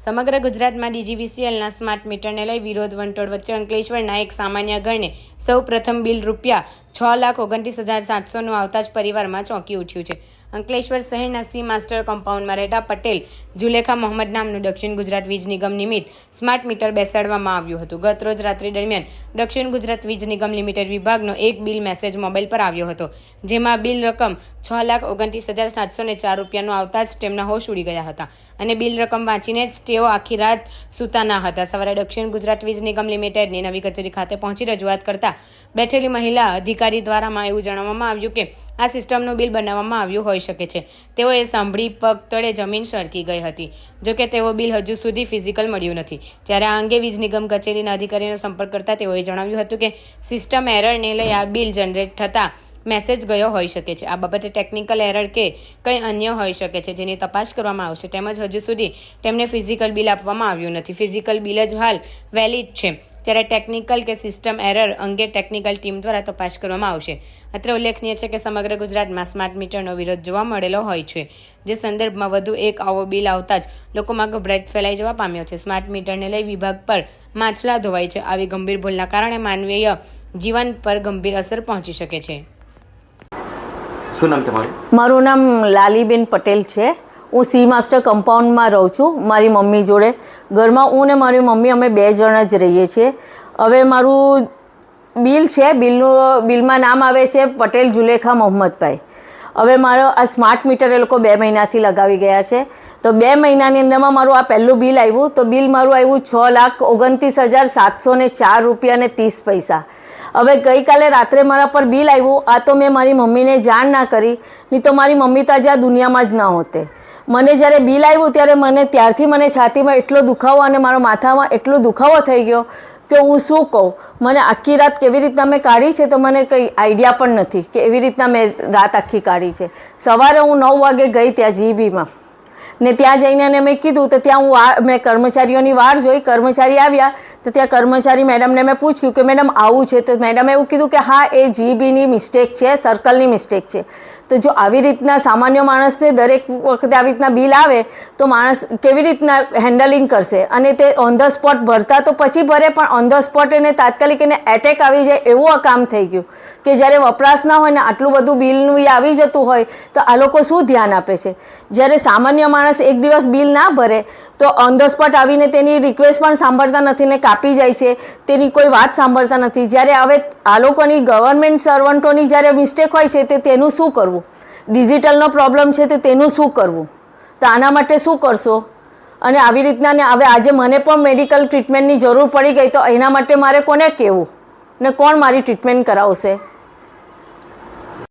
સમગ્ર ગુજરાતમાં ડીજીવીસીએલના સ્માર્ટ મીટરને લઈ વિરોધ વંટોળ વચ્ચે અંકલેશ્વરના એક સામાન્ય ઘરને સૌ પ્રથમ બિલ રૂપિયા છ લાખ ઓગણત્રીસ હજાર સાતસોનું આવતા જ પરિવારમાં ચોંકી ઉઠ્યું છે. અંકલેશ્વર શહેરના સી માસ્ટર કમ્પાઉન્ડમાં રહેતા પટેલ જુલેખા મોહમ્મદ નામનું દક્ષિણ ગુજરાત વીજ નિગમ નિમિત્ત સ્માર્ટ મીટર બેસાડવામાં આવ્યું હતું. ગત રોજ રાત્રિ દરમિયાન દક્ષિણ ગુજરાત વીજ નિગમ લિમિટેડ વિભાગનો એક બિલ મેસેજ મોબાઈલ પર આવ્યો હતો. જેમાં બિલ રકમ છ લાખ ઓગણત્રીસ હજાર સાતસો ને ચાર રૂપિયાનું આવતા જ તેમના હોશ ઉડી ગયા હતા. અને બિલ રકમ વાંચીને જ તેઓ આખી રાત સૂતા ના હતા. સવારે દક્ષિણ ગુજરાત વીજ નિગમ લિમિટેડની નવી કચેરી ખાતે પહોંચી રજૂઆત કરતા બેઠેલી મહિલા અધિકારી દ્વારામાં એવું જણાવવામાં આવ્યું કે આ સિસ્ટમનું બિલ બનાવવામાં આવ્યું હોઈ શકે છે. તેઓએ સાંભળી પગ તળે જમીન સરકી ગઈ હતી. જોકે તેઓ બિલ હજુ સુધી ફિઝિકલ મળ્યું નથી. જ્યારે આ અંગે વીજ નિગમ કચેરીના અધિકારીનો સંપર્ક કરતા તેઓએ જણાવ્યું હતું કે સિસ્ટમ એરરને લઈ આ બિલ જનરેટ થતાં મેસેજ ગયો હોઈ શકે છે. આ બાબતે ટેકનિકલ એરર કે કંઈ અન્ય હોઈ શકે છે, જેની તપાસ કરવામાં આવશે. તેમજ હજુ સુધી તેમને ફિઝિકલ બિલ આપવામાં આવ્યું નથી. ફિઝિકલ બિલ જ હાલ વેલિડ છે. ત્યારે ટેકનિકલ કે સિસ્ટમ એરર અંગે ટેકનિકલ ટીમ દ્વારા તપાસ કરવામાં આવશે. અત્રે ઉલ્લેખનીય છે કે સમગ્ર ગુજરાતમાં સ્માર્ટ મીટરનો વિરોધ જોવા મળેલો હોય છે. જે સંદર્ભમાં વધુ એક આવો બિલ આવતા જ લોકોમાં ગભરાટ ફેલાઈ જવા પામ્યો છે. સ્માર્ટ મીટરને લઈ વિભાગ પર માછલા ધોવાય છે. આવી ગંભીર ભૂલના કારણે માનવીય જીવન પર ગંભીર અસર પહોંચી શકે છે. શું નામ તમારું? મારું નામ લાલીબેન પટેલ છે. હું સી માસ્ટર કમ્પાઉન્ડમાં રહું છું મારી મમ્મી જોડે. ઘરમાં હું ને મારી મમ્મી અમે બે જણ જ રહીએ છીએ. હવે મારું બિલ છે, બિલનું, બિલમાં નામ આવે છે પટેલ જુલેખા મોહમ્મદભાઈ. હવે મારો આ સ્માર્ટ મીટર એ લોકો બે મહિનાથી લગાવી ગયા છે. તો બે મહિનાની અંદરમાં મારું આ પહેલું બિલ આવ્યું. તો બિલ મારું આવ્યું છ લાખ ઓગણત્રીસ હજાર સાતસો ને ચાર રૂપિયા ને ત્રીસ પૈસા. હવે ગઈકાલે રાત્રે મારા પર બિલ આવ્યું. આ તો મેં મારી મમ્મીને જાણ ના કરી. નહીં તો મારી મમ્મી તો આજે આ દુનિયામાં જ ના હોતે. મને જ્યારે બિલ આવ્યું ત્યારે મને ત્યારથી મને છાતીમાં એટલો દુખાવો અને મારા માથામાં એટલો દુખાવો થઈ ગયો કે હું શું કહું? મને આખી રાત કેવી રીતના મેં કાઢી છે તો મને કંઈ આઈડિયા પણ નથી કે એવી રીતના મેં રાત આખી કાઢી છે. સવારે હું નવ વાગે ગઈ ત્યાં જીબીમાં. ને ત્યાં જઈને અને મેં કીધું, તો ત્યાં હું મેં કર્મચારીઓની વાર જોઈ, કર્મચારી આવ્યા, તો ત્યાં કર્મચારી મેડમને મેં પૂછ્યું કે, મેડમ, આવું છે? તો મેડમે એવું કીધું કે, હા, એ જીબીની મિસ્ટેક છે, સર્કલની મિસ્ટેક છે. તો જો આવી રીતના સામાન્ય માણસને દરેક વખતે આવી રીતના બિલ આવે, તો માણસ કેવી રીતના હેન્ડલિંગ કરશે? અને તે ઓન ધ સ્પોટ ભરતા તો પછી ભરે, પણ ઓન ધ સ્પોટ એને તાત્કાલિક એને એટેક આવી જાય એવું આ કામ થઈ ગયું. કે જ્યારે વપરાશ ના હોય ને આટલું બધું બિલનું એ આવી જતું હોય, તો આ લોકો શું ધ્યાન આપે છે? જ્યારે સામાન્ય માણસ એક દિવસ બિલ ના ભરે, તો ઓન ધ સ્પોટ આવીને તેની રિક્વેસ્ટ પણ સાંભળતા નથી ને કાપી જાય છે. તેની કોઈ વાત સાંભળતા નથી. જ્યારે હવે આ લોકોની ગવર્મેન્ટ સર્વન્ટોની જ્યારે મિસ્ટેક હોય છે, તે તેનું શું કરવું? ડિજિટલનો પ્રોબ્લેમ છે, તે તેનું શું કરવું? તો આના માટે શું કરશો? અને આવી રીતના ને હવે આજે મને પણ મેડિકલ ટ્રીટમેન્ટની જરૂર પડી ગઈ, તો એના માટે મારે કોને કહેવું? ને કોણ મારી ટ્રીટમેન્ટ કરાવશે?